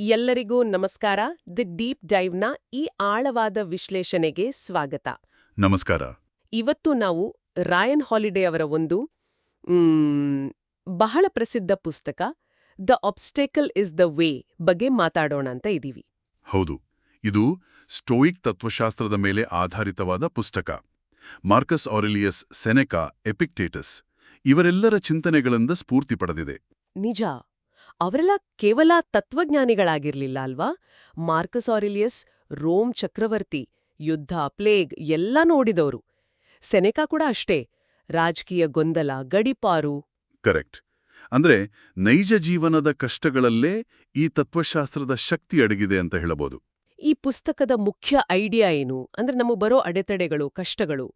ಎಲ್ಲರಿಗೂ ನಮಸ್ಕಾರ. The deep ಡೈವ್ನ ಈ ಆಳವಾದ ವಿಶ್ಲೇಷಣೆಗೆ ಸ್ವಾಗತ. ನಮಸ್ಕಾರ. ಇವತ್ತು ನಾವು ರಾಯನ್ ಹಾಲಿಡೇ ಅವರ ಒಂದು ಬಹಳ ಪ್ರಸಿದ್ಧ ಪುಸ್ತಕ the obstacle is the way ಬಗ್ಗೆ ಮಾತಾಡೋಣ ಅಂತ ಇದ್ದೀವಿ. ಹೌದು. ಇದು ಸ್ಟೋಯಿಕ್ ತತ್ವಶಾಸ್ತ್ರದ ಮೇಲೆ ಆಧಾರಿತವಾದ ಪುಸ್ತಕ. ಮಾರ್ಕಸ್ ಆರೆಲಿಯಸ್ ಸೆನೆಕಾ ಎಪಿಕ್ಟೇಟಸ್ ಇವರೆಲ್ಲರ ಚಿಂತನೆಗಳಿಂದ ಸ್ಫೂರ್ತಿ ಪಡೆದಿದೆ. ನಿಜ. ಅವರೆಲ್ಲ ಕೇವಲ ತತ್ವಜ್ಞಾನಿಗಳಾಗಿರ್ಲಿಲ್ಲ ಅಲ್ವಾ? ಮಾರ್ಕಸ್ ಆರಿಲಿಯಸ್ ರೋಮ್ ಚಕ್ರವರ್ತಿ ಯುದ್ಧ ಪ್ಲೇಗ್ ಎಲ್ಲ ನೋಡಿದವರು. ಸೆನೆಕಾ ಕೂಡ ಅಷ್ಟೇ. ರಾಜಕೀಯ ಗೊಂದಲ ಗಡಿಪಾರು. ಕರೆಕ್ಟ್. ಅಂದ್ರೆ ನೈಜ ಜೀವನದ ಕಷ್ಟಗಳಲ್ಲೇ ಈ ತತ್ವಶಾಸ್ತ್ರದ ಶಕ್ತಿ ಅಡಗಿದೆ ಅಂತ ಹೇಳಬಹುದು. ಈ ಪುಸ್ತಕದ ಮುಖ್ಯ ಐಡಿಯಾ ಏನು? ಅಂದ್ರೆ ನಮಗೆ ಬರೋ ಅಡೆತಡೆಗಳು ಕಷ್ಟಗಳು.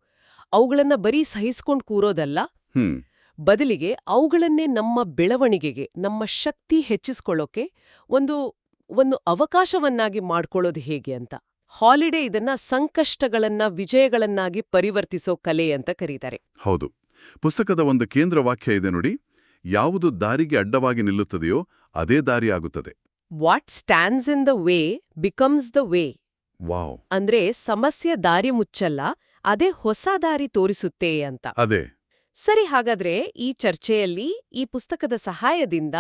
ಅವುಗಳನ್ನ ಬರೀ ಸಹಿಸ್ಕೊಂಡ್ ಕೂರೋದಲ್ಲ? ಹ್ಮ್. ಬದಲಿಗೆ ಅವುಗಳನ್ನೇ ನಮ್ಮ ಬೆಳವಣಿಗೆಗೆ ನಮ್ಮ ಶಕ್ತಿ ಹೆಚ್ಚಿಸ್ಕೊಳ್ಳೋಕೆ ಒಂದು ಒಂದು ಅವಕಾಶವನ್ನಾಗಿ ಮಾಡ್ಕೊಳ್ಳೋದು ಹೇಗೆ ಅಂತ. ಹಾಲಿಡೇ ಇದನ್ನ ಸಂಕಷ್ಟಗಳನ್ನ ವಿಜಯಗಳನ್ನಾಗಿ ಪರಿವರ್ತಿಸೋ ಕಲೆ ಅಂತ ಕರೀತಾರೆ. ಹೌದು. ಪುಸ್ತಕದ ಒಂದು ಕೇಂದ್ರ ವಾಕ್ಯ ಇದೆ ನೋಡಿ ಯಾವುದು ದಾರಿಗೆ ಅಡ್ಡವಾಗಿ ನಿಲ್ಲುತ್ತದೆಯೋ ಅದೇ ದಾರಿ ಆಗುತ್ತದೆ. What stands in the way becomes the way wow. ಅಂದ್ರೆ ಸಮಸ್ಯೆ ದಾರಿ ಮುಚ್ಚಲ್ಲ ಅದೇ ಹೊಸ ದಾರಿ ತೋರಿಸುತ್ತೆ ಅಂತ. ಅದೇ. ಸರಿ ಹಾಗಾದ್ರೆ ಈ ಚರ್ಚೆಯಲ್ಲಿ ಈ ಪುಸ್ತಕದ ಸಹಾಯದಿಂದ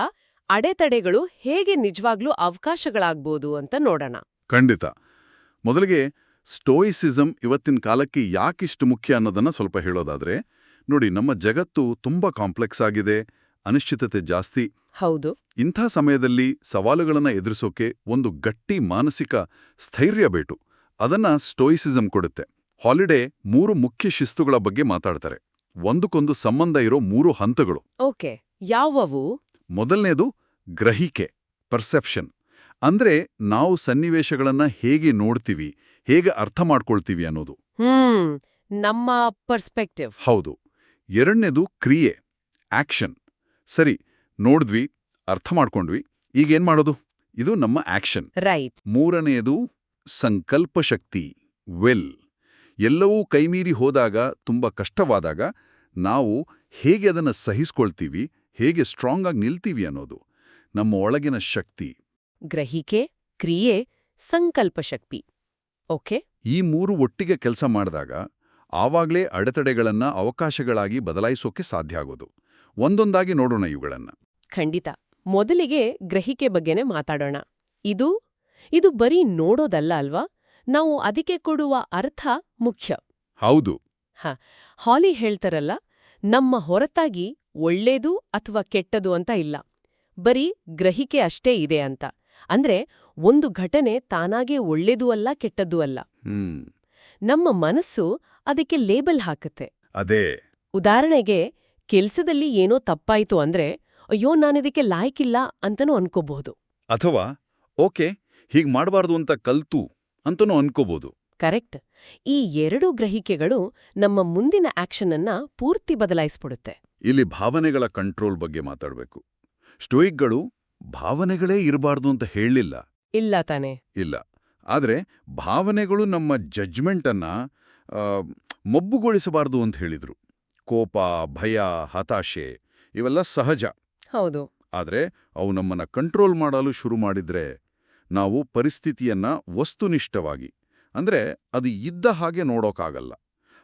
ಅಡೆತಡೆಗಳು ಹೇಗೆ ನಿಜವಾಗ್ಲೂ ಅವಕಾಶಗಳಾಗ್ಬೋದು ಅಂತ ನೋಡೋಣ. ಖಂಡಿತ. ಮೊದಲಿಗೆ ಸ್ಟೋಯಿಸಿಸಂ ಇವತ್ತಿನ ಕಾಲಕ್ಕೆ ಯಾಕಿಷ್ಟು ಮುಖ್ಯ ಅನ್ನೋದನ್ನ ಸ್ವಲ್ಪ ಹೇಳೋದಾದ್ರೆ ನೋಡಿ ನಮ್ಮ ಜಗತ್ತು ತುಂಬಾ ಕಾಂಪ್ಲೆಕ್ಸ್ ಆಗಿದೆ ಅನಿಶ್ಚಿತತೆ ಜಾಸ್ತಿ. ಹೌದು. ಇಂಥ ಸಮಯದಲ್ಲಿ ಸವಾಲುಗಳನ್ನು ಎದುರಿಸೋಕೆ ಒಂದು ಗಟ್ಟಿ ಮಾನಸಿಕ ಸ್ಥೈರ್ಯ ಬೇಟು. ಅದನ್ನ ಸ್ಟೋಯಿಸಿಸಂ ಕೊಡುತ್ತೆ. ಹಾಲಿಡೇ ಮೂರು ಮುಖ್ಯ ಶಿಸ್ತುಗಳ ಬಗ್ಗೆ ಮಾತಾಡ್ತಾರೆ. ಒಂದಕ್ಕೊಂದು ಸಂಬಂಧ ಇರೋ ಮೂರು ಹಂತಗಳು. ಓಕೆ ಯಾವವು? ಮೊದಲನೇದು ಗ್ರಹಿಕೆ ಪರ್ಸೆಪ್ಷನ್. ಅಂದ್ರೆ ನಾವು ಸನ್ನಿವೇಶಗಳನ್ನ ಹೇಗೆ ನೋಡ್ತೀವಿ ಹೇಗೆ ಅರ್ಥ ಮಾಡ್ಕೊಳ್ತೀವಿ ಅನ್ನೋದು. ಹ್ಮ್ ನಮ್ಮ ಪರ್ಸ್ಪೆಕ್ಟಿವ್. ಹೌದು. ಎರಡನೇದು ಕ್ರಿಯೆ ಆಕ್ಷನ್. ಸರಿ ನೋಡಿದ್ವಿ ಅರ್ಥ ಮಾಡ್ಕೊಂಡ್ವಿ ಈಗೇನ್ ಮಾಡೋದು? ಇದು ನಮ್ಮ ಆಕ್ಷನ್. ರೈಟ್. ಮೂರನೆಯದು ಸಂಕಲ್ಪ ಶಕ್ತಿ ವೆಲ್. ಎಲ್ಲವೂ ಕೈಮೀರಿ ಹೋದಾಗ ತುಂಬ ಕಷ್ಟವಾದಾಗ ನಾವು ಹೇಗೆ ಅದನ್ನು ಸಹಿಸ್ಕೊಳ್ತೀವಿ ಹೇಗೆ ಸ್ಟ್ರಾಂಗ್ ಆಗಿ ನಿಲ್ತೀವಿ ಅನ್ನೋದು ನಮ್ಮ ಒಳಗಿನ ಶಕ್ತಿ. ಗ್ರಹಿಕೆ ಕ್ರಿಯೆ ಸಂಕಲ್ಪ ಶಕ್ತಿ. ಓಕೆ? ಈ ಮೂರು ಒಟ್ಟಿಗೆ ಕೆಲಸ ಮಾಡಿದಾಗ ಆವಾಗಲೇ ಅಡೆತಡೆಗಳನ್ನು ಅವಕಾಶಗಳಾಗಿ ಬದಲಾಯಿಸೋಕೆ ಸಾಧ್ಯ ಆಗೋದು. ಒಂದೊಂದಾಗಿ ನೋಡೋಣ ಇವುಗಳನ್ನು. ಖಂಡಿತ. ಮೊದಲಿಗೆ ಗ್ರಹಿಕೆ ಬಗ್ಗೆನೇ ಮಾತಾಡೋಣ. ಇದು ಇದು ಬರೀ ನೋಡೋದಲ್ಲ ಅಲ್ವಾ? ನಾವು ಅದಕ್ಕೆ ಕೊಡುವ ಅರ್ಥ ಮುಖ್ಯ. ಹೌದು. ಹಾಲಿ ಹೇಳ್ತಾರಲ್ಲ ನಮ್ಮ ಹೊರತಾಗಿ ಒಳ್ಳೇದು ಅಥವಾ ಕೆಟ್ಟದು ಅಂತ ಇಲ್ಲ. ಬರೀ ಗ್ರಹಿಕೆ ಅಷ್ಟೇ ಇದೆ ಅಂತ. ಅಂದ್ರೆ ಒಂದು ಘಟನೆ ತಾನಾಗೆ ಒಳ್ಳೇದೂ ಅಲ್ಲ ಕೆಟ್ಟದ್ದು ಅಲ್ಲ. ನಮ್ಮ ಮನಸ್ಸು ಅದಕ್ಕೆ ಲೇಬಲ್ ಹಾಕುತ್ತೆ. ಅದೇ. ಉದಾಹರಣೆಗೆ ಕೆಲ್ಸದಲ್ಲಿ ಏನೋ ತಪ್ಪಾಯ್ತು ಅಂದ್ರೆ ಅಯ್ಯೋ ನಾನಿದಕ್ಕೆ ಲಾಯ್ಕಿಲ್ಲ ಅಂತನೂ ಅನ್ಕೋಬಹುದು. ಅಥವಾ ಓಕೆ ಹೀಗ್ ಮಾಡಬಾರ್ದು ಅಂತ ಕಲ್ತು. ಅಂತನೂ ಅನ್ಕೋಬಹುದು ಕರೆಕ್ಟ್. ಈ ಎರಡೂ ಗ್ರಹಿಕೆಗಳು ನಮ್ಮ ಮುಂದಿನ ಆಕ್ಷನ್ ಅನ್ನ ಪೂರ್ತಿ ಬದಲಾಯಿಸ್ಬಿಡುತ್ತೆ. ಇಲ್ಲಿ ಭಾವನೆಗಳ ಕಂಟ್ರೋಲ್ ಬಗ್ಗೆ ಮಾತಾಡಬೇಕು. ಸ್ಟೋಯಿಕ್ಗಳು ಭಾವನೆಗಳೇ ಇರಬಾರ್ದು ಅಂತ ಹೇಳಲಿಲ್ಲ. ಇಲ್ಲ ತಾನೆ. ಇಲ್ಲ. ಆದರೆ ಭಾವನೆಗಳು ನಮ್ಮ ಜಡ್ಜ್ಮೆಂಟನ್ನ ಮಬ್ಬುಗೊಳಿಸಬಾರ್ದು ಮೊಬ್ಬುಗೊಳಿಸಬಾರ್ದು ಅಂತ ಹೇಳಿದ್ರು. ಕೋಪ ಭಯ ಹತಾಶೆ ಇವೆಲ್ಲ ಸಹಜ. ಹೌದು. ಆದರೆ ಅವು ನಮ್ಮನ್ನ ಕಂಟ್ರೋಲ್ ಮಾಡಲು ಶುರು ಮಾಡಿದ್ರೆ ನಾವು ಪರಿಸ್ಥಿತಿಯನ್ನ ವಸ್ತುನಿಷ್ಠವಾಗಿ ಅಂದ್ರೆ ಅದು ಇದ್ದ ಹಾಗೆ ನೋಡೋಕ್ಕಾಗಲ್ಲ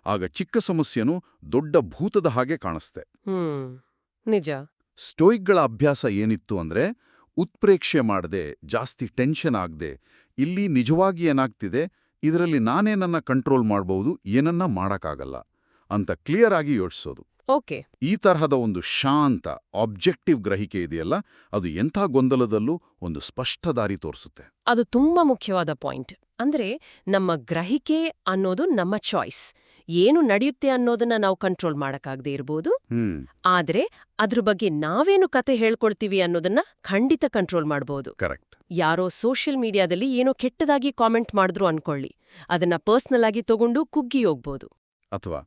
ಆಗ ಚಿಕ್ಕ ಸಮಸ್ಯೆನೂ ದೊಡ್ಡ ಭೂತದ ಹಾಗೆ ಕಾಣಿಸ್ತೆ. ನಿಜ. ಸ್ಟೋಯಿಕ್ಗಳ ಅಭ್ಯಾಸ ಏನಿತ್ತು ಅಂದ್ರೆ ಉತ್ಪ್ರೇಕ್ಷೆ ಮಾಡದೆ ಜಾಸ್ತಿ ಟೆನ್ಷನ್ ಆಗದೆ ಇಲ್ಲಿ ನಿಜವಾಗಿ ಏನಾಗ್ತಿದೆ ಇದರಲ್ಲಿ ನಾನೇನನ್ನ ಕಂಟ್ರೋಲ್ ಮಾಡಬಹುದು ಏನನ್ನ ಮಾಡೋಕ್ಕಾಗಲ್ಲ ಅಂತ ಕ್ಲಿಯರ್ ಆಗಿ ಯೋಚಿಸೋದು. ಓಕೆ. ಈ ತರಹದ ಒಂದು ಶಾಂತ ಆಬ್ಜೆಕ್ಟಿವ್ ಗ್ರಹಿಕೆ ಇದೆಯಲ್ಲ ಅದು ಎಂಥ ಗೊಂದಲದಲ್ಲೂ ಒಂದು ಸ್ಪಷ್ಟ ದಾರಿ ತೋರಿಸುತ್ತೆ. ಅದು ತುಂಬಾ ಮುಖ್ಯವಾದ ಪಾಯಿಂಟ್. ಅಂದ್ರೆ ನಮ್ಮ ಗ್ರಹಿಕೆ ಅನ್ನೋದು ನಮ್ಮ ಚಾಯ್ಸ್ ಏನು ನಡೆಯುತ್ತೆ ಅನ್ನೋದನ್ನ ನಾವು ಕಂಟ್ರೋಲ್ ಮಾಡಕ್ಕಾಗದೇ ಇರ್ಬೋದು. ಆದ್ರೆ ಅದ್ರ ಬಗ್ಗೆ ನಾವೇನು ಕತೆ ಹೇಳ್ಕೊಳ್ತೀವಿ ಅನ್ನೋದನ್ನ ಖಂಡಿತ ಕಂಟ್ರೋಲ್ ಮಾಡಬಹುದು ಕರೆಕ್ಟ್ ಯಾರೋ ಸೋಷಿಯಲ್ ಮೀಡಿಯಾದಲ್ಲಿ ಏನೋ ಕೆಟ್ಟದಾಗಿ ಕಾಮೆಂಟ್ ಮಾಡಿದ್ರು ಅನ್ಕೊಳ್ಳಿ. ಅದನ್ನ ಪರ್ಸ್ನಲ್ ಆಗಿ ತಗೊಂಡು ಕುಗ್ಗಿ ಹೋಗ್ಬೋದು. ಅಥವಾ?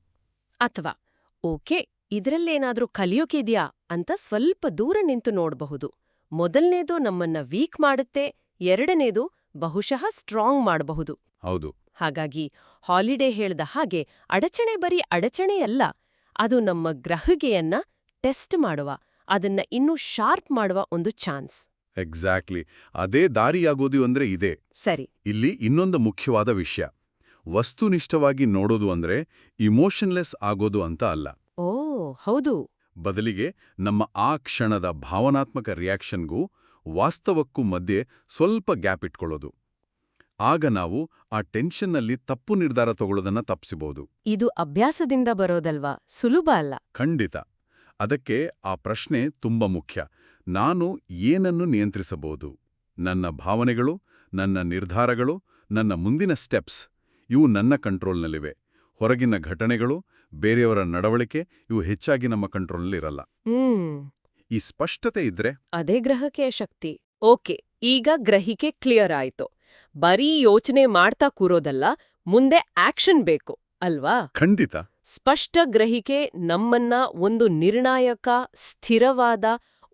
ಅಥವಾ ಓಕೆ ಇದ್ರಲ್ಲೇನಾದ್ರೂ ಕಲಿಯೋಕಿದ್ಯಾ ಅಂತ ಸ್ವಲ್ಪ ದೂರ ನಿಂತು ನೋಡಬಹುದು. ಮೊದಲನೇದು ನಮ್ಮನ್ನ ವೀಕ್ ಮಾಡುತ್ತೆ ಎರಡನೇದು ಬಹುಶಃ ಸ್ಟ್ರಾಂಗ್ ಮಾಡಬಹುದು. ಹೌದು. ಹಾಗಾಗಿ ಹಾಲಿಡೇ ಹೇಳ್ದ ಹಾಗೆ ಅಡಚಣೆ ಬರೀ ಅಡಚಣೆಯಲ್ಲ ಅದು ನಮ್ಮ ಗ್ರಹಿಗೆಯನ್ನ ಟೆಸ್ಟ್ ಮಾಡುವ ಅದನ್ನ ಇನ್ನೂ ಶಾರ್ಪ್ ಮಾಡುವ ಒಂದು ಚಾನ್ಸ್. ಎಕ್ಸಾಕ್ಟ್ಲಿ. ಅದೇ ದಾರಿಯಾಗೋದು ಅಂದ್ರೆ ಇದೆ. ಸರಿ. ಇಲ್ಲಿ ಇನ್ನೊಂದು ಮುಖ್ಯವಾದ ವಿಷಯ. ವಸ್ತುನಿಷ್ಠವಾಗಿ ನೋಡೋದು ಅಂದ್ರೆ ಇಮೋಷನ್ಲೆಸ್ ಆಗೋದು ಅಂತ ಅಲ್ಲ. ಓ ಹೌದು. ಬದಲಿಗೆ ನಮ್ಮ ಆ ಕ್ಷಣದ ಭಾವನಾತ್ಮಕ ರಿಯಾಕ್ಷನ್ಗೂ ವಾಸ್ತವಕ್ಕೂ ಮಧ್ಯೆ ಸ್ವಲ್ಪ ಗ್ಯಾಪ್ ಇಟ್ಕೊಳ್ಳೋದು. ಆಗ ನಾವು ಆ ಟೆನ್ಷನ್ನಲ್ಲಿ ತಪ್ಪು ನಿರ್ಧಾರ ತಗೊಳ್ಳೋದನ್ನ ತಪ್ಪಿಸಬಹುದು ಇದು ಅಭ್ಯಾಸದಿಂದ ಬರೋದಲ್ವಾ? ಸುಲಭ ಅಲ್ಲ. ಖಂಡಿತ. ಅದಕ್ಕೆ ಆ ಪ್ರಶ್ನೆ ತುಂಬ ಮುಖ್ಯ. ನಾನು ಏನನ್ನು ನಿಯಂತ್ರಿಸಬಹುದು? ನನ್ನ ಭಾವನೆಗಳು ನನ್ನ ನಿರ್ಧಾರಗಳು ನನ್ನ ಮುಂದಿನ ಸ್ಟೆಪ್ಸ್ ಇವು ನನ್ನ ಕಂಟ್ರೋಲ್ನಲ್ಲಿವೆ. ಹೊರಗಿನ ಘಟನೆಗಳು ಬೇರೆಯವರ ನಡವಳಿಕೆ ಇವು ಹೆಚ್ಚಾಗಿ ನಮ್ಮ ಕಂಟ್ರೋಲ್ನಲ್ಲಿರಲ್ಲ. ಈ ಸ್ಪಷ್ಟತೆ ಇದ್ರೆ ಅದೇ ಗ್ರಹಕ್ಕೆ ಶಕ್ತಿ. ಓಕೆ ಈಗ ಗ್ರಹಿಕೆ ಕ್ಲಿಯರ್ ಆಯಿತು. ಬರೀ ಯೋಚನೆ ಮಾಡ್ತಾ ಕೂರೋದಲ್ಲ ಮುಂದೆ ಆಕ್ಷನ್ ಬೇಕು ಅಲ್ವಾ? ಖಂಡಿತ. ಸ್ಪಷ್ಟ ಗ್ರಹಿಕೆ ನಮ್ಮನ್ನ ಒಂದು ನಿರ್ಣಾಯಕ ಸ್ಥಿರವಾದ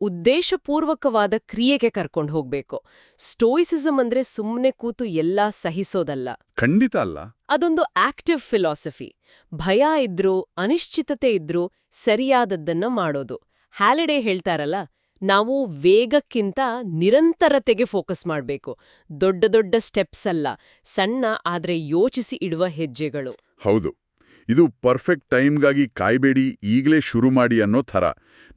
ಉದ್ದೇಶಪೂರ್ವಕವಾದ ಕ್ರಿಯೆಗೆ ಕರ್ಕೊಂಡು ಹೋಗ್ಬೇಕು. ಸ್ಟೋಯಿಸಿಸಮ್ ಅಂದ್ರೆ ಸುಮ್ಮನೆ ಕೂತು ಎಲ್ಲ ಸಹಿಸೋದಲ್ಲ. ಖಂಡಿತ ಅಲ್ಲ. ಅದೊಂದು ಆಕ್ಟಿವ್ ಫಿಲಾಸಫಿ ಭಯ ಇದ್ರೂ ಅನಿಶ್ಚಿತತೆ ಇದ್ರೂ ಸರಿಯಾದದ್ದನ್ನ ಮಾಡೋದು. ಹ್ಯಾಲಿಡೇ ಹೇಳ್ತಾರಲ್ಲ ನಾವು ವೇಗಕ್ಕಿಂತ ನಿರಂತರತೆಗೆ ಫೋಕಸ್ ಮಾಡಬೇಕು. ದೊಡ್ಡ ದೊಡ್ಡ ಸ್ಟೆಪ್ಸ್ ಅಲ್ಲ ಸಣ್ಣ ಆದ್ರೆ ಯೋಚಿಸಿ ಇಡುವ ಹೆಜ್ಜೆಗಳು. ಹೌದು. ಇದು ಪರ್ಫೆಕ್ಟ್ ಟೈಮ್ಗಾಗಿ ಕಾಯಬೇಡಿ ಈಗಲೇ ಶುರು ಮಾಡಿ ಅನ್ನೋ ಥರ.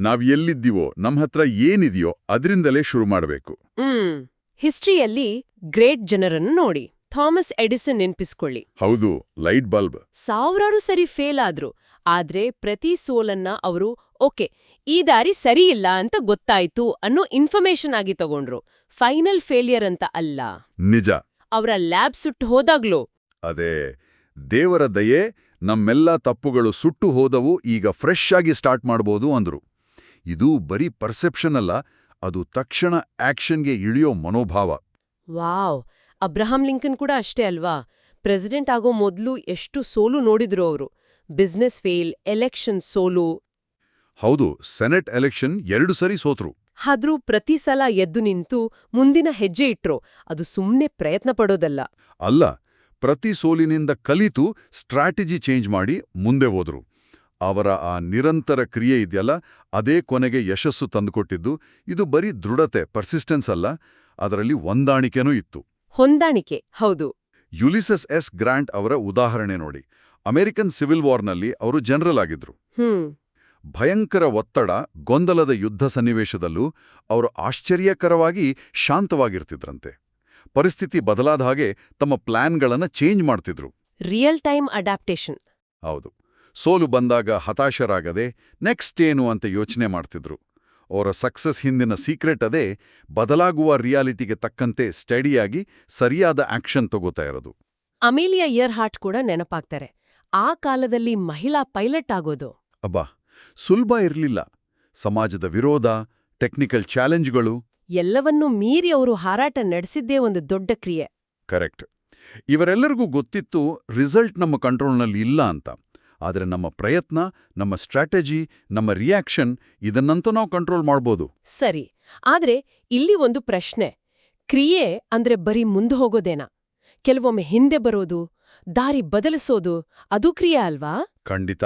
ನಾವು ಎಲ್ಲಿದ್ದೀವೋ ನಮ್ಮ ಹತ್ರ ಏನಿದೆಯೋ ಅದರಿಂದಲೇ ಶುರು ಮಾಡಬೇಕು. ಹ್ಮ್. ಹಿಸ್ಟ್ರಿಯಲ್ಲಿ ಗ್ರೇಟ್ ಜನರನ್ನು ನೋಡಿ ಥಾಮಸ್ ಎಡಿಸನ್ ನೆನ್ಪಿಸ್ಕೊಳ್ಳಿ. ಹೌದು ಲೈಟ್ ಬಲ್ಬ್. ಸಾವಿರಾರು ಸರಿ ಫೇಲ್ ಆದ್ರು ಆದ್ರೆ ಪ್ರತಿ ಸೋಲನ್ನ ಅವರು ಓಕೆ ಈ ದಾರಿ ಸರಿಯಿಲ್ಲ ಅಂತ ಗೊತ್ತಾಯ್ತು ಅನ್ನೋ ಇನ್ಫಾರ್ಮೇಶನ್ ಆಗಿ ತಗೊಂಡ್ರು. ಫೈನಲ್ ಫೇಲಿಯರ್ ಅಂತ ಅಲ್ಲ. ನಿಜ. ಅವರ ಲ್ಯಾಬ್ ಸುಟ್ಟು ಹೋದಾಗ್ಲೂ. ಅದೇ ದೇವರ ದಯೆ ನಮ್ಮೆಲ್ಲ ತಪ್ಪುಗಳು ಸುಟ್ಟು ಹೋದವು ಈಗ ಫ್ರೆಶ್ ಆಗಿ ಸ್ಟಾರ್ಟ್ ಮಾಡ್ಬೋದು ಅಂದ್ರು. ಇದು ಬರೀ ಪರ್ಸೆಪ್ಷನ್ ಅಲ್ಲ ಅದು ತಕ್ಷಣ ಆಕ್ಷನ್ಗೆ ಇಳಿಯೋ ಮನೋಭಾವ. ವಾವ್! ಅಬ್ರಹಾಂ ಲಿಂಕನ್ ಕೂಡ ಅಷ್ಟೇ ಅಲ್ವಾ? ಪ್ರೆಸಿಡೆಂಟ್ ಆಗೋ ಮೊದಲು ಎಷ್ಟು ಸೋಲು ನೋಡಿದ್ರು ಅವರು. ಬಿಸ್ನೆಸ್ ಫೇಲ್ ಎಲೆಕ್ಷನ್ ಸೋಲು. ಹೌದು ಸೆನೆಟ್ ಎಲೆಕ್ಷನ್ ಎರಡು ಸರಿ ಸೋತ್ರು. ಆದ್ರೂ ಪ್ರತಿ ಸಲ ಎದ್ದು ನಿಂತು ಮುಂದಿನ ಹೆಜ್ಜೆ ಇಟ್ರು. ಅದು ಸುಮ್ಮನೆ ಪ್ರಯತ್ನ ಪಡೋದಲ್ಲ. ಅಲ್ಲ ಪ್ರತಿ ಸೋಲಿನಿಂದ ಕಲಿತು ಸ್ಟ್ರಾಟಜಿ ಚೇಂಜ್ ಮಾಡಿ ಮುಂದೆ ಹೋದರು. ಅವರ ಆ ನಿರಂತರ ಕ್ರಿಯೆ ಇದೆಯಲ್ಲ ಅದೇ ಕೊನೆಗೆ ಯಶಸ್ಸು ತಂದುಕೊಟ್ಟಿದ್ದು ಇದು ಬರೀ ದೃಢತೆ ಪರ್ಸಿಸ್ಟೆನ್ಸ್ ಅಲ್ಲ ಅದರಲ್ಲಿ ಹೊಂದಾಣಿಕೆನೂ ಇತ್ತು. ಹೊಂದಾಣಿಕೆ ಹೌದು. ಯುಲಿಸಸ್ ಎಸ್ ಗ್ರಾಂಟ್ ಅವರ ಉದಾಹರಣೆ ನೋಡಿ. ಅಮೆರಿಕನ್ ಸಿವಿಲ್ ವಾರ್ನಲ್ಲಿ ಅವರು ಜನರಲ್ ಆಗಿದ್ರು. ಭಯಂಕರ ಒತ್ತಡ ಗೊಂದಲದ ಯುದ್ಧ ಸನ್ನಿವೇಶದಲ್ಲೂ ಅವರು ಆಶ್ಚರ್ಯಕರವಾಗಿ ಶಾಂತವಾಗಿರ್ತಿದ್ರಂತೆ. ಪರಿಸ್ಥಿತಿ ಬದಲಾದ ಹಾಗೆ ತಮ್ಮ ಪ್ಲಾನ್ಗಳನ್ನು ಚೇಂಜ್ ಮಾಡ್ತಿದ್ರು. ರಿಯಲ್ ಟೈಮ್ ಅಡಾಪ್ಟೇಷನ್ ಹೌದು. ಸೋಲು ಬಂದಾಗ ಹತಾಶರಾಗದೆ ನೆಕ್ಸ್ಟ್ ಏನು ಅಂತ ಯೋಚನೆ ಮಾಡ್ತಿದ್ರು. ಅವರ ಸಕ್ಸಸ್ ಹಿಂದಿನ ಸೀಕ್ರೆಟ್ ಅದೇ ಬದಲಾಗುವ ರಿಯಾಲಿಟಿಗೆ ತಕ್ಕಂತೆ ಸ್ಟಡಿಯಾಗಿ ಸರಿಯಾದ ಆಕ್ಷನ್ ತಗೋತಾ ಇರೋದು. ಅಮೇಲಿಯಾ ಇಯರ್ ಹಾರ್ಟ್ ಕೂಡ ನೆನಪಾಗ್ತಾರೆ. ಆ ಕಾಲದಲ್ಲಿ ಮಹಿಳಾ ಪೈಲಟ್ ಆಗೋದು. ಅಬ್ಬಾ! ಸುಲಭ ಇರಲಿಲ್ಲ. ಸಮಾಜದ ವಿರೋಧ ಟೆಕ್ನಿಕಲ್ ಚಾಲೆಂಜ್ಗಳು ಎಲ್ಲವನ್ನೂ ಮೀರಿ ಅವರು ಹಾರಾಟ ನಡೆಸಿದ್ದೇ ಒಂದು ದೊಡ್ಡ ಕ್ರಿಯೆ. ಕರೆಕ್ಟ್. ಇವರೆಲ್ಲರಿಗೂ ಗೊತ್ತಿತ್ತು ರಿಸಲ್ಟ್ ನಮ್ಮ ಕಂಟ್ರೋಲ್ನಲ್ಲಿ ಇಲ್ಲ ಅಂತ. ಆದರೆ ನಮ್ಮ ಪ್ರಯತ್ನ ನಮ್ಮ ಸ್ಟ್ರಾಟಜಿ ನಮ್ಮ ರಿಯಾಕ್ಷನ್ ಇದನ್ನಂತೂ ನಾವು ಕಂಟ್ರೋಲ್ ಮಾಡ್ಬೋದು. ಸರಿ. ಆದ್ರೆ ಇಲ್ಲಿ ಒಂದು ಪ್ರಶ್ನೆ. ಕ್ರಿಯೆ ಅಂದ್ರೆ ಬರೀ ಮುಂದೆ ಹೋಗೋದೇನಾ? ಕೆಲವೊಮ್ಮೆ ಹಿಂದೆ ಬರೋದು ದಾರಿ ಬದಲಿಸೋದು ಅದು ಕ್ರಿಯೆ ಅಲ್ವಾ? ಖಂಡಿತ.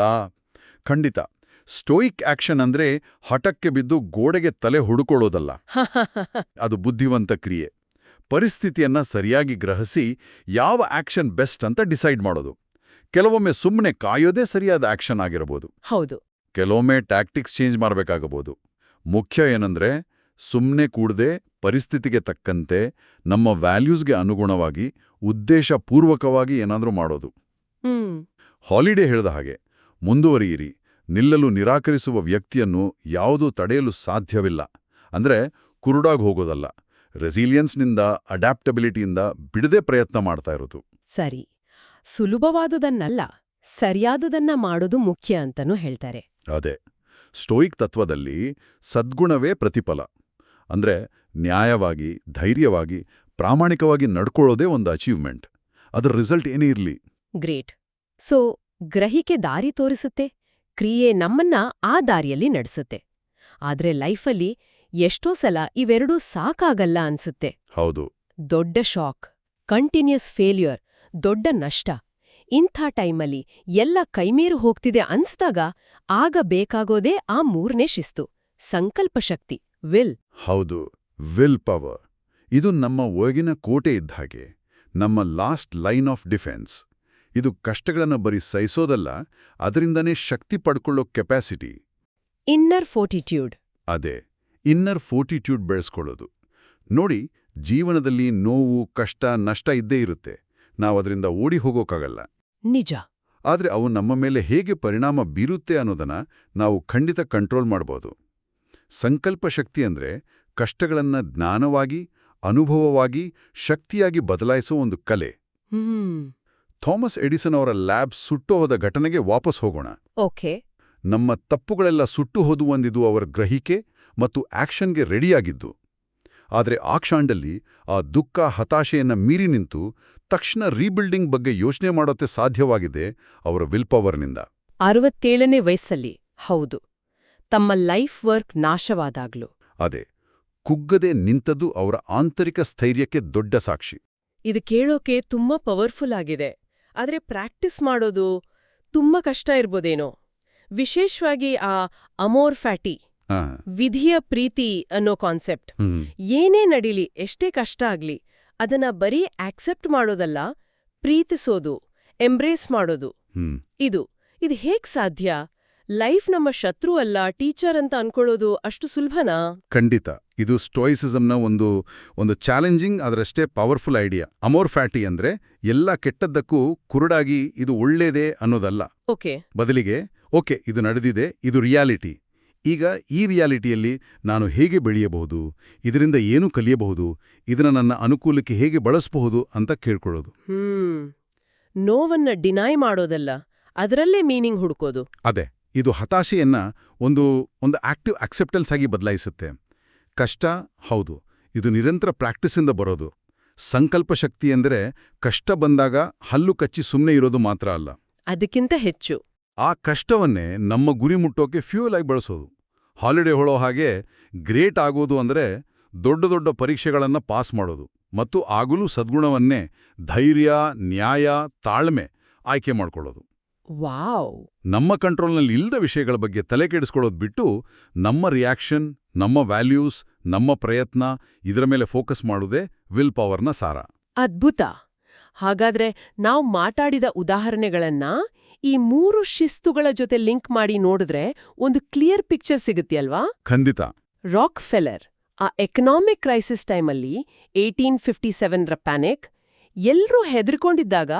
ಖಂಡಿತ. ಸ್ಟೋಯಿಕ್ ಆಕ್ಷನ್ ಅಂದ್ರೆ ಹಠಕ್ಕೆ ಬಿದ್ದು ಗೋಡೆಗೆ ತಲೆ ಹುಡುಕೊಳ್ಳೋದಲ್ಲ. ಅದು ಬುದ್ಧಿವಂತ ಕ್ರಿಯೆ. ಪರಿಸ್ಥಿತಿಯನ್ನ ಸರಿಯಾಗಿ ಗ್ರಹಿಸಿ ಯಾವ ಆಕ್ಷನ್ ಬೆಸ್ಟ್ ಅಂತ ಡಿಸೈಡ್ ಮಾಡೋದು. ಕೆಲವೊಮ್ಮೆ ಸುಮ್ಮನೆ ಕಾಯೋದೇ ಸರಿಯಾದ ಆಕ್ಷನ್ ಆಗಿರಬಹುದು. ಹೌದು. ಕೆಲವೊಮ್ಮೆ ಟ್ಯಾಕ್ಟಿಕ್ಸ್ ಚೇಂಜ್ ಮಾಡಬೇಕಾಗಬಹುದು. ಮುಖ್ಯ ಏನಂದ್ರೆ ಸುಮ್ಮನೆ ಕೂಡದೆ ಪರಿಸ್ಥಿತಿಗೆ ತಕ್ಕಂತೆ ನಮ್ಮ ವ್ಯಾಲ್ಯೂಸ್ಗೆ ಅನುಗುಣವಾಗಿ ಉದ್ದೇಶಪೂರ್ವಕವಾಗಿ ಏನಾದರೂ ಮಾಡೋದು. ಹಾಲಿಡೇ ಹೇಳಿದ ಹಾಗೆ ಮುಂದುವರಿಯಿರಿ. ನಿಲ್ಲಲು ನಿರಾಕರಿಸುವ ವ್ಯಕ್ತಿಯನ್ನು ಯಾವುದೂ ತಡೆಯಲು ಸಾಧ್ಯವಿಲ್ಲ. ಅಂದ್ರೆ ಕುರುಡಾಗಿ ಹೋಗೋದಲ್ಲ. ರೆಸಿಲಿಯನ್ಸ್ನಿಂದ ಅಡ್ಯಾಪ್ಟಬಿಲಿಟಿಯಿಂದ ಬಿಡದೆ ಪ್ರಯತ್ನ ಮಾಡ್ತಾ ಇರೋದು. ಸರಿ. ಸುಲಭವಾದುದನ್ನಲ್ಲ ಸರಿಯಾದುದನ್ನ ಮಾಡೋದು ಮುಖ್ಯ ಅಂತನೂ ಹೇಳ್ತಾರೆ. ಅದೇ. ಸ್ಟೋಯಿಕ್ ತತ್ವದಲ್ಲಿ ಸದ್ಗುಣವೇ ಪ್ರತಿಫಲ. ಅಂದ್ರೆ ನ್ಯಾಯವಾಗಿ ಧೈರ್ಯವಾಗಿ ಪ್ರಾಮಾಣಿಕವಾಗಿ ನಡ್ಕೊಳ್ಳೋದೇ ಒಂದು ಅಚೀವ್ಮೆಂಟ್. ಅದರ ರಿಸಲ್ಟ್ ಏನೇ ಇರಲಿ. ಗ್ರೇಟ್. ಸೊ ಗ್ರಹಿಕೆ ದಾರಿ ತೋರಿಸುತ್ತೆ? ಕ್ರಿಯೆ ನಮ್ಮನ್ನ ಆ ದಾರಿಯಲ್ಲಿ ನಡೆಸುತ್ತೆ. ಆದ್ರೆ ಲೈಫಲ್ಲಿ ಎಷ್ಟೋ ಸಲ ಇವೆರಡೂ ಸಾಕಾಗಲ್ಲ ಅನ್ಸುತ್ತೆ. ಹೌದು. ದೊಡ್ಡ ಶಾಕ್ ಕಂಟಿನ್ಯೂಸ್ ಫೇಲ್ಯೂರ್ ದೊಡ್ಡ ನಷ್ಟ. ಇಂಥ ಟೈಮಲ್ಲಿ ಎಲ್ಲ ಕೈಮೀರು ಹೋಗ್ತಿದೆ ಅನ್ಸ್ದಾಗ ಆಗ ಬೇಕಾಗೋದೇ ಆ ಮೂರನೇ ಶಿಸ್ತು ಸಂಕಲ್ಪ ಶಕ್ತಿ ವಿಲ್. ಹೌದು ವಿಲ್ ಪವರ್. ಇದು ನಮ್ಮ ಒಳಗಿನ ಕೋಟೆ ಇದ್ದ ಹಾಗೆ ನಮ್ಮ ಲಾಸ್ಟ್ ಲೈನ್ ಆಫ್ ಡಿಫೆನ್ಸ್. ಇದು ಕಷ್ಟಗಳನ್ನು ಬರಿ ಸಹಿಸೋದಲ್ಲ ಅದರಿಂದನೇ ಶಕ್ತಿ ಪಡ್ಕೊಳ್ಳೋ ಕೆಪಾಸಿಟಿ ಇನ್ನರ್ ಫೋರ್ಟಿಟ್ಯೂಡ್ ಅದೇ ಇನ್ನರ್ ಫೋರ್ಟಿಟ್ಯೂಡ್ ಬೆಳೆಸ್ಕೊಳ್ಳೋದು. ನೋಡಿ ಜೀವನದಲ್ಲಿ ನೋವು ಕಷ್ಟ ನಷ್ಟ ಇದ್ದೇ ಇರುತ್ತೆ. ನಾವು ಅದರಿಂದ ಓಡಿ ಹೋಗೋಕ್ಕಾಗಲ್ಲ ನಿಜ. ಆದರೆ ಅವು ನಮ್ಮ ಮೇಲೆ ಹೇಗೆ ಪರಿಣಾಮ ಬೀರುತ್ತೆ ಅನ್ನೋದನ್ನ ನಾವು ಖಂಡಿತ ಕಂಟ್ರೋಲ್ ಮಾಡ್ಬೋದು. ಸಂಕಲ್ಪ ಶಕ್ತಿ ಅಂದ್ರೆ ಕಷ್ಟಗಳನ್ನು ಜ್ಞಾನವಾಗಿ ಅನುಭವವಾಗಿ ಶಕ್ತಿಯಾಗಿ ಬದಲಾಯಿಸೋ ಒಂದು ಕಲೆ. ಥಾಮಸ್ ಎಡಿಸನ್ ಅವರ ಲ್ಯಾಬ್ ಸುಟ್ಟು ಹೋದ ಘಟನೆಗೆ ವಾಪಸ್ ಹೋಗೋಣ. ಓಕೆ. ನಮ್ಮ ತಪ್ಪುಗಳೆಲ್ಲ ಸುಟ್ಟು ಹೋದುವಂದಿದು ಅವರ ಗ್ರಹಿಕೆ ಮತ್ತು ಆಕ್ಷನ್ಗೆ ರೆಡಿಯಾಗಿದ್ದು. ಆದರೆ ಆ ಕ್ಷಾಂಡಲ್ಲಿ ಆ ದುಃಖ ಹತಾಶೆಯನ್ನ ಮೀರಿ ನಿಂತು ತಕ್ಷಣ ರೀಬಿಲ್ಡಿಂಗ್ ಬಗ್ಗೆ ಯೋಚನೆ ಮಾಡೋತ್ತೆ ಸಾಧ್ಯವಾಗಿದೆ ಅವರ ವಿಲ್ ಪವರ್ನಿಂದ. ಅರವತ್ತೇಳನೇ ವಯಸ್ಸಲ್ಲಿ ಹೌದು. ತಮ್ಮ ಲೈಫ್ ವರ್ಕ್ ನಾಶವಾದಾಗ್ಲು. ಅದೇ ಕುಗ್ಗದೆ ನಿಂತದ್ದು ಅವರ ಆಂತರಿಕ ಸ್ಥೈರ್ಯಕ್ಕೆ ದೊಡ್ಡ ಸಾಕ್ಷಿ. ಇದು ಕೇಳೋಕೆ ತುಂಬಾ ಪವರ್ಫುಲ್ ಆಗಿದೆ. ಆದ್ರೆ ಪ್ರಾಕ್ಟೀಸ್ ಮಾಡೋದು ತುಂಬಾ ಕಷ್ಟ ಇರ್ಬೋದೇನೋ. ವಿಶೇಷವಾಗಿ ಆ ಅಮೋರ್ ಫ್ಯಾಟಿ ವಿಧಿಯ ಪ್ರೀತಿ ಅನ್ನೋ ಕಾನ್ಸೆಪ್ಟ್. ಏನೇ ನಡೀಲಿ ಎಷ್ಟೇ ಕಷ್ಟ ಆಗ್ಲಿ ಅದನ್ನ ಬರೀ ಆಕ್ಸೆಪ್ಟ್ ಮಾಡೋದಲ್ಲ ಪ್ರೀತಿಸೋದು ಎಂಬ್ರೇಸ್ ಮಾಡೋದು. ಇದು ಇದು ಹೇಗ್ ಸಾಧ್ಯ? ಲೈಫ್ ನಮ್ಮ ಶತ್ರು ಅಲ್ಲ ಟೀಚರ್ ಅಂತ ಅನ್ಕೊಳ್ಳೋದು ಅಷ್ಟು ಸುಲಭನಾ? ಖಂಡಿತ. ಇದು ಸ್ಟೋಯಿಸಿಸಮ್ನ ಒಂದು ಒಂದು ಚಾಲೆಂಜಿಂಗ್ ಅದರಷ್ಟೇ ಪವರ್ಫುಲ್ ಐಡಿಯಾ. ಅಮೋರ್ ಫ್ಯಾಟಿ ಅಂದ್ರೆ ಎಲ್ಲ ಕೆಟ್ಟದ್ದಕ್ಕೂ ಕುರುಡಾಗಿ ಇದು ಒಳ್ಳೇದೇ ಅನ್ನೋದಲ್ಲ. ಓಕೆ. ಬದಲಿಗೆ ಓಕೆ ಇದು ನಡೆದಿದೆ ಇದು ರಿಯಾಲಿಟಿ. ಈಗ ಈ ರಿಯಾಲಿಟಿಯಲ್ಲಿ ನಾನು ಹೇಗೆ ಬೆಳೆಯಬಹುದು ಇದರಿಂದ ಏನು ಕಲಿಯಬಹುದು ಇದನ್ನ ನನ್ನ ಅನುಕೂಲಕ್ಕೆ ಹೇಗೆ ಬಳಸಬಹುದು ಅಂತ ಕೇಳ್ಕೊಳ್ಳೋದು. ಹ್ಮ್. ನೋವನ್ನ ಡಿನೈ ಮಾಡೋದಲ್ಲ ಅದರಲ್ಲೇ ಮೀನಿಂಗ್ ಹುಡುಕೋದು. ಅದೇ. ಇದು ಹತಾಶೆಯನ್ನ ಒಂದು ಒಂದು ಆಕ್ಟಿವ್ ಅಕ್ಸೆಪ್ಟೆನ್ಸ್ ಆಗಿ ಬದಲಾಯಿಸುತ್ತೆ. ಕಷ್ಟ ಹೌದು. ಇದು ನಿರಂತರ ಪ್ರಾಕ್ಟೀಸಿಂದ ಬರೋದು. ಸಂಕಲ್ಪ ಶಕ್ತಿ ಎಂದರೆ ಕಷ್ಟ ಬಂದಾಗ ಹಲ್ಲು ಕಚ್ಚಿ ಸುಮ್ಮನೆ ಇರೋದು ಮಾತ್ರ ಅಲ್ಲ. ಅದಕ್ಕಿಂತ ಹೆಚ್ಚು. ಆ ಕಷ್ಟವನ್ನೇ ನಮ್ಮ ಗುರಿ ಮುಟ್ಟೋಕೆ ಫ್ಯೂಯಲ್ ಆಗಿ ಬಳಸೋದು. ಹಾಲಿಡೇ ಹೊಳೋ ಹಾಗೆ ಗ್ರೇಟ್ ಆಗೋದು ಅಂದರೆ ದೊಡ್ಡ ದೊಡ್ಡ ಪರೀಕ್ಷೆಗಳನ್ನು ಪಾಸ್ ಮಾಡೋದು. ಮತ್ತು ಆಗಲೂ ಸದ್ಗುಣವನ್ನೇ ಧೈರ್ಯ ನ್ಯಾಯ ತಾಳ್ಮೆ ಆಯ್ಕೆ ಮಾಡ್ಕೊಳ್ಳೋದು. ವಾವ್. ನಮ್ಮ ಕಂಟ್ರೋಲ್ನಲ್ಲಿ ಇಲ್ಲದ ವಿಷಯಗಳ ಬಗ್ಗೆ ತಲೆ ಕೆಡಿಸ್ಕೊಳ್ಳೋದು ಬಿಟ್ಟು ನಮ್ಮ ರಿಯಾಕ್ಷನ್ ನಮ್ಮ ವ್ಯಾಲ್ಯೂಸ್ ನಮ್ಮ ಪ್ರಯತ್ನ ಇದರ ಮೇಲೆ ಫೋಕಸ್ ಮಾಡೋದೇ ವಿಲ್ ಪವರ್ನ ಸಾರ. ಅದ್ಭುತ. ಹಾಗಾದ್ರೆ ನಾವು ಮಾತಾಡಿದ ಉದಾಹರಣೆಗಳನ್ನ ಈ ಮೂರು ಶಿಸ್ತುಗಳ ಜೊತೆ ಲಿಂಕ್ ಮಾಡಿ ನೋಡಿದ್ರೆ ಒಂದು ಕ್ಲಿಯರ್ ಪಿಕ್ಚರ್ ಸಿಗುತ್ತೆಯಲ್ವಾ ಖಂಡಿತ. ರಾಕ್ ಫೆಲರ್ ಆ ಎಕನಾಮಿಕ್ ಕ್ರೈಸಿಸ್ ಟೈಮಲ್ಲಿ ಏಯ್ಟೀನ್ ಫಿಫ್ಟಿ ಸೆವೆನ್ರ ಪ್ಯಾನಿಕ್ ಎಲ್ರೂ ಹೆದರ್ಕೊಂಡಿದ್ದಾಗ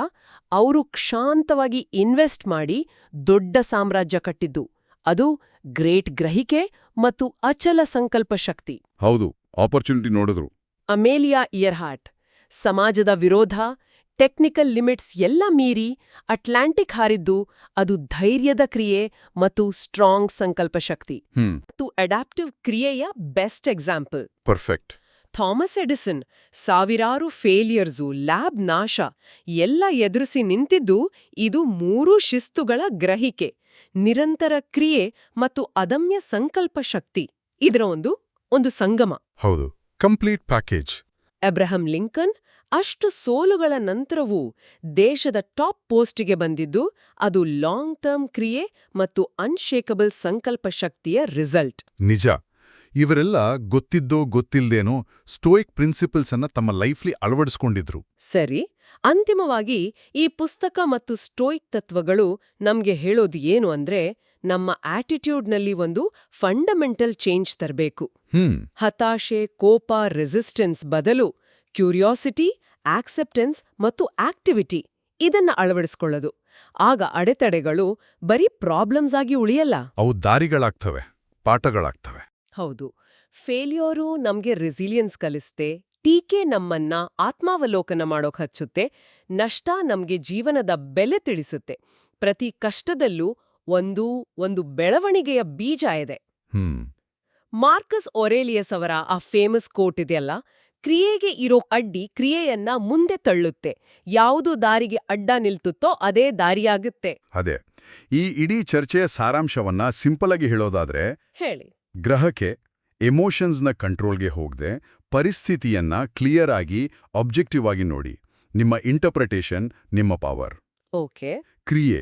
ಅವರು ಕ್ಷಾಂತವಾಗಿ ಇನ್ವೆಸ್ಟ್ ಮಾಡಿ ದೊಡ್ಡ ಸಾಮ್ರಾಜ್ಯ ಕಟ್ಟಿದ್ದು. ಅದು ಗ್ರೇಟ್ ಗ್ರಹಿಕೆ ಮತ್ತು ಅಚಲ ಸಂಕಲ್ಪ ಶಕ್ತಿ. ಹೌದು ಆಪರ್ಚುನಿಟಿ ನೋಡಿದ್ರು. ಅಮೇಲಿಯಾ ಇಯರ್ಹಾರ್ಟ್ ಸಮಾಜದ ವಿರೋಧ ಟೆಕ್ನಿಕಲ್ ಲಿಮಿಟ್ಸ್ ಎಲ್ಲ ಮೀರಿ ಅಟ್ಲಾಂಟಿಕ್ ಹಾರಿದ್ದು ಅದು ಧೈರ್ಯದ ಕ್ರಿಯೆ ಮತ್ತು ಸ್ಟ್ರಾಂಗ್ ಸಂಕಲ್ಪ ಶಕ್ತಿ. ಮತ್ತು ಅಡಾಪ್ಟಿವ್ ಕ್ರಿಯೆಯ best example. Perfect. Thomas Edison ಸಾವಿರಾರು ಫೇಲಿಯರ್ಸು ಲ್ಯಾಬ್ ನಾಶ ಎಲ್ಲ ಎದುರಿಸಿ ನಿಂತಿದ್ದು ಇದು ಮೂರೂ ಶಿಸ್ತುಗಳ ಗ್ರಹಿಕೆ ನಿರಂತರ ಕ್ರಿಯೆ ಮತ್ತು ಅದಮ್ಯ ಸಂಕಲ್ಪ ಶಕ್ತಿ. ಇದರ ಒಂದು ಒಂದು ಸಂಗಮ. ಹೌದು ಕಂಪ್ಲೀಟ್ ಪ್ಯಾಕೇಜ್. ಅಬ್ರಹಂ ಲಿಂಕನ್ ಅಷ್ಟು ಸೋಲುಗಳ ನಂತರವೂ ದೇಶದ ಟಾಪ್ ಪೋಸ್ಟಿಗೆ ಬಂದಿದ್ದು ಅದು ಲಾಂಗ್ ಟರ್ಮ್ ಕ್ರಿಯೆ ಮತ್ತು ಅನ್ಶೇಕಬಲ್ ಸಂಕಲ್ಪ ಶಕ್ತಿಯ ರಿಸಲ್ಟ್. ನಿಜ. ಇವರೆಲ್ಲ ಗೊತ್ತಿದ್ದೋ ಗೊತ್ತಿಲ್ದೇನೋ ಸ್ಟೋಯಿಕ್ ಪ್ರಿನ್ಸಿಪಲ್ಸ್ ಅನ್ನ ತಮ್ಮ ಲೈಫ್ಲಿ ಅಳವಡಿಸ್ಕೊಂಡಿದ್ರು. ಸರಿ ಅಂತಿಮವಾಗಿ ಈ ಪುಸ್ತಕ ಮತ್ತು ಸ್ಟೋಯಿಕ್ ತತ್ವಗಳು ನಮ್ಗೆ ಹೇಳೋದು ಏನು ಅಂದ್ರೆ ನಮ್ಮ ಆಟಿಟ್ಯೂಡ್ನಲ್ಲಿ ಒಂದು ಫಂಡಮೆಂಟಲ್ ಚೇಂಜ್ ತರಬೇಕು. ಹತಾಶೆ ಕೋಪ ರೆಸಿಸ್ಟೆನ್ಸ್ ಬದಲು ಕ್ಯೂರಿಯಾಸಿಟಿ ಆಕ್ಸೆಪ್ಟೆನ್ಸ್ ಮತ್ತು ಆಕ್ಟಿವಿಟಿ ಇದನ್ನ ಅಳವಡಿಸ್ಕೊಳ್ಳೋದು. ಆಗ ಅಡೆತಡೆಗಳು ಬರೀ ಪ್ರಾಬ್ಲಮ್ಸ್ ಆಗಿ ಉಳಿಯಲ್ಲ. ಅವು ದಾರಿಗಳಾಗ್ತವೆ ಪಾಠಗಳಾಗ್ತವೆ. ಹೌದು. ಫೇಲ್ಯೂರು ನಮ್ಗೆ ರೆಸಿಲಿಯನ್ಸ್ ಕಲಿಸ್ತೆ ಟೀಕೆ ನಮ್ಮನ್ನ ಆತ್ಮಾವಲೋಕನ ಮಾಡೋಕ್ ಹಚ್ಚುತ್ತೆ ನಷ್ಟ ನಮ್ಗೆ ಜೀವನದ ಬೆಲೆ ತಿಳಿಸುತ್ತೆ. ಪ್ರತಿ ಕಷ್ಟದಲ್ಲೂ ಒಂದು ಒಂದು ಬೆಳವಣಿಗೆಯ ಬೀಜ ಇದೆ. ಮಾರ್ಕಸ್ ಒರೇಲಿಯಸ್ ಅವರ ಆ ಫೇಮಸ್ ಕೋಟ್ ಇದೆಯಲ್ಲ ಕ್ರಿಯೆಗೆ ಇರೋ ಅಡ್ಡಿ ಕ್ರಿಯೆಯನ್ನ ಮುಂದೆ ತಳ್ಳುತ್ತೆ. ಯಾವುದು ದಾರಿಗೆ ಅಡ್ಡ ನಿಲ್ತುತ್ತೋ ಅದೇ ದಾರಿಯಾಗುತ್ತೆ. ಅದೇ. ಈ ಇಡೀ ಚರ್ಚೆಯ ಸಾರಾಂಶವನ್ನ ಸಿಂಪಲ್ ಆಗಿ ಹೇಳೋದಾದ್ರೆ ಹೇಳಿ. ಗ್ರಹಕ್ಕೆ ಎಮೋಷನ್ಸ್ನ ಕಂಟ್ರೋಲ್ಗೆ ಹೋಗದೆ ಪರಿಸ್ಥಿತಿಯನ್ನ ಕ್ಲಿಯರ್ ಆಗಿ ಆಬ್ಜೆಕ್ಟಿವ್ ಆಗಿ ನೋಡಿ. ನಿಮ್ಮ ಇಂಟರ್ಪ್ರಿಟೇಷನ್ ನಿಮ್ಮ ಪವರ್. ಓಕೆ. ಕ್ರಿಯೆ.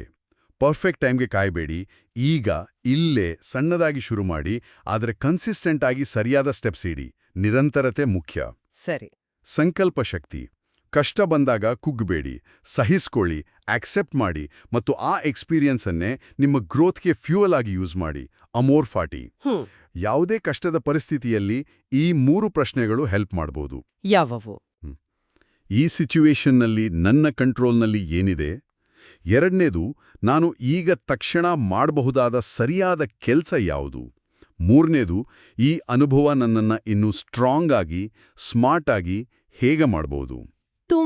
ಪರ್ಫೆಕ್ಟ್ ಟೈಮ್ಗೆ ಕಾಯಬೇಡಿ. ಈಗ ಇಲ್ಲೇ ಸಣ್ಣದಾಗಿ ಶುರು ಮಾಡಿ ಆದರೆ ಕನ್ಸಿಸ್ಟೆಂಟ್ ಆಗಿ ಸರಿಯಾದ ಸ್ಟೆಪ್ಸ್ ಇಡಿ. ನಿರಂತರತೆ ಮುಖ್ಯ. ಸರಿ. ಸಂಕಲ್ಪ ಶಕ್ತಿ. ಕಷ್ಟ ಬಂದಾಗ ಕುಗ್ಗಬೇಡಿ ಸಹಿಸ್ಕೊಳ್ಳಿ ಆಕ್ಸೆಪ್ಟ್ ಮಾಡಿ ಮತ್ತು ಆ ಎಕ್ಸ್ಪೀರಿಯನ್ಸನ್ನೇ ನಿಮ್ಮ ಗ್ರೋತ್ಗೆ ಫ್ಯೂಯಲ್ ಆಗಿ ಯೂಸ್ ಮಾಡಿ. ಅಮೋರ್ ಫಾಟಿ ಯಾವುದೇ ಕಷ್ಟದ ಪರಿಸ್ಥಿತಿಯಲ್ಲಿ ಈ ಮೂರು ಪ್ರಶ್ನೆಗಳು ಹೆಲ್ಪ್ ಮಾಡಬಹುದು ಯಾವವು? ಈ ಸಿಚುವೇಶನ್ನಲ್ಲಿ ನನ್ನ ಕಂಟ್ರೋಲ್ನಲ್ಲಿ ಏನಿದೆ? ಎರಡನೇದು ನಾನು ಈಗ ತಕ್ಷಣ ಮಾಡಬಹುದಾದ ಸರಿಯಾದ ಕೆಲಸ ಯಾವುದು? ಮೂರನೇದು ಈ ಅನುಭವ ನನ್ನನ್ನು ಇನ್ನೂ ಸ್ಟ್ರಾಂಗ್ ಆಗಿ ಸ್ಮಾರ್ಟ್ ಆಗಿ ಹೇಗೆ ಮಾಡಬಹುದು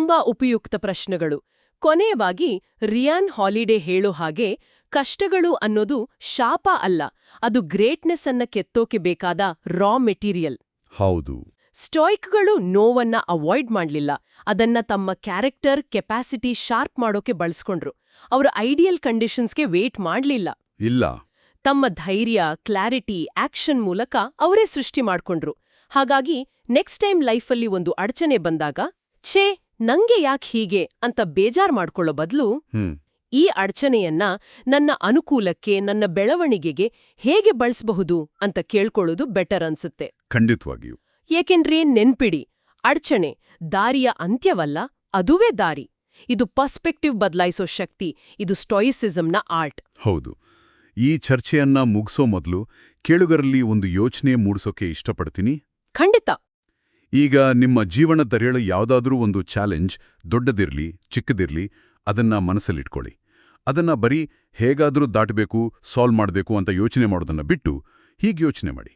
ತುಂಬಾ ಉಪಯುಕ್ತ ಪ್ರಶ್ನೆಗಳು. ಕೊನೆಯವಾಗಿ ರಿಯಾನ್ ಹಾಲಿಡೇ ಹೇಳೋ ಹಾಗೆ ಕಷ್ಟಗಳು ಅನ್ನೋದು ಶಾಪ ಅಲ್ಲ ಅದು ಗ್ರೇಟ್ನೆಸ್ ಅನ್ನ ಕೆತ್ತೋಕೆ ಬೇಕಾದ ರಾ ಮೆಟೀರಿಯಲ್. ಹೌದು. ಸ್ಟಾಯ್ಕ್ಗಳು ನೋವನ್ನ ಅವಾಯ್ಡ್ ಮಾಡ್ಲಿಲ್ಲ ಅದನ್ನ ತಮ್ಮ ಕ್ಯಾರೆಕ್ಟರ್ ಕೆಪಾಸಿಟಿ ಶಾರ್ಪ್ ಮಾಡೋಕೆ ಬಳಸ್ಕೊಂಡ್ರು. ಅವ್ರ ಐಡಿಯಲ್ ಕಂಡೀಷನ್ಸ್ಗೆ ವೇಟ್ ಮಾಡ್ಲಿಲ್ಲ. ಇಲ್ಲ. ತಮ್ಮ ಧೈರ್ಯ ಕ್ಲಾರಿಟಿ ಆಕ್ಷನ್ ಮೂಲಕ ಅವರೇ ಸೃಷ್ಟಿ ಮಾಡ್ಕೊಂಡ್ರು. ಹಾಗಾಗಿ ನೆಕ್ಸ್ಟ್ ಟೈಮ್ ಲೈಫಲ್ಲಿ ಒಂದು ಅಡಚಣೆ ಬಂದಾಗ ಛೇ! ನಂಗೆ ಯಾಕ್ ಹೀಗೆ ಅಂತ ಬೇಜಾರ್ ಮಾಡ್ಕೊಳ್ಳೋ ಬದಲು ಈ ಅಡಚಣೆಯನ್ನ ನನ್ನ ಅನುಕೂಲಕ್ಕೆ ನನ್ನ ಬೆಳವಣಿಗೆಗೆ ಹೇಗೆ ಬಳಸಬಹುದು ಅಂತ ಕೇಳ್ಕೊಳ್ಳೋದು ಬೆಟರ್ ಅನ್ಸುತ್ತೆ. ಖಂಡಿತವಾಗಿಯೂ. ಏಕೆಂದ್ರೆ ನೆನ್ಪಿಡಿ ಅಡಚಣೆ ದಾರಿಯ ಅಂತ್ಯವಲ್ಲ ಅದುವೇ ದಾರಿ. ಇದು ಪರ್ಸ್ಪೆಕ್ಟಿವ್ ಬದಲಾಯಿಸೋ ಶಕ್ತಿ ಇದು ಸ್ಟೋಯಿಸಿಸಂನ ಆರ್ಟ್. ಹೌದು. ಈ ಚರ್ಚೆಯನ್ನ ಮುಗಿಸೋ ಮೊದಲು ಕೇಳುಗರಲ್ಲಿ ಒಂದು ಯೋಚನೆ ಮೂಡಿಸೋಕೆ ಇಷ್ಟಪಡ್ತೀನಿ. ಖಂಡಿತ. ಈಗ ನಿಮ್ಮ ಜೀವನ ತೆರೆಯಲು ಯಾವುದಾದ್ರೂ ಒಂದು ಚಾಲೆಂಜ್, ದೊಡ್ಡದಿರಲಿ, ಚಿಕ್ಕದಿರಲಿ, ಅದನ್ನ ಮನಸ್ಸಲ್ಲಿಟ್ಕೊಳ್ಳಿ. ಅದನ್ನ ಬರೀ ಹೇಗಾದರೂ ದಾಟಬೇಕು, ಸಾಲ್ವ್ ಮಾಡಬೇಕು ಅಂತ ಯೋಚನೆ ಮಾಡೋದನ್ನ ಬಿಟ್ಟು ಹೀಗೆ ಯೋಚನೆ ಮಾಡಿ.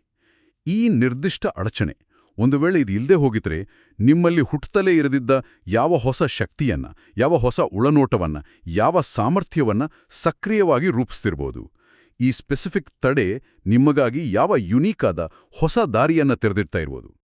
ಈ ನಿರ್ದಿಷ್ಟ ಅಡಚಣೆ, ಒಂದು ವೇಳೆ ಇದು ಇಲ್ಲದೆ ಹೋಗಿದ್ರೆ ನಿಮ್ಮಲ್ಲಿ ಹುಟ್ಟುತ್ತಲೇ ಇರದಿದ್ದ ಯಾವ ಹೊಸ ಶಕ್ತಿಯನ್ನ, ಯಾವ ಹೊಸ ಉಳನೋಟವನ್ನ, ಯಾವ ಸಾಮರ್ಥ್ಯವನ್ನ ಸಕ್ರಿಯವಾಗಿ ರೂಪಿಸ್ತಿರ್ಬೋದು. ಈ ಸ್ಪೆಸಿಫಿಕ್ ತಡೆ ನಿಮಗಾಗಿ ಯಾವ ಯುನೀಕಾದ ಹೊಸ ದಾರಿಯನ್ನು ತೆರೆದಿಡ್ತಾ ಇರ್ಬೋದು.